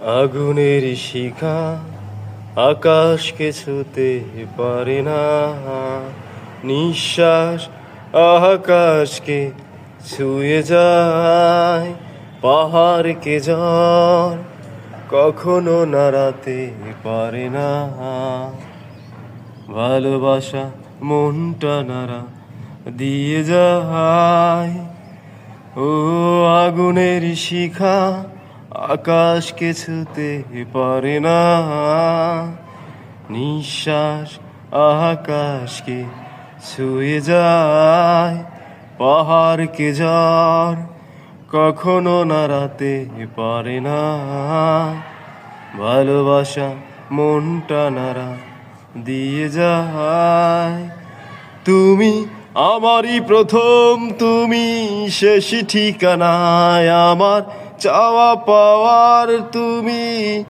আগুনের শিখা আকাশকে ছুতে পারে না। নিঃশ্বাস আকাশকে ছুঁয়ে যায়, পাহাড়কে ঝড় কখনো নাড়াতে পারে না। ভালোবাসা মনটা নাড়া দিয়ে যায়। ও আগুনের শিখা আকাশকে ছুতে পারে না। নিঃশ্বাস আকাশকে ছুঁয়ে যায়, পাহাড়কে ঝড় কখনো নাড়াতে পারে না। ভালোবাসা মনটা নাড়া দিয়ে যায়। তুমি আমারই প্রথম, তুমি শেষ ঠিকানায় আমার চাওয়া পাওয়ার তুমি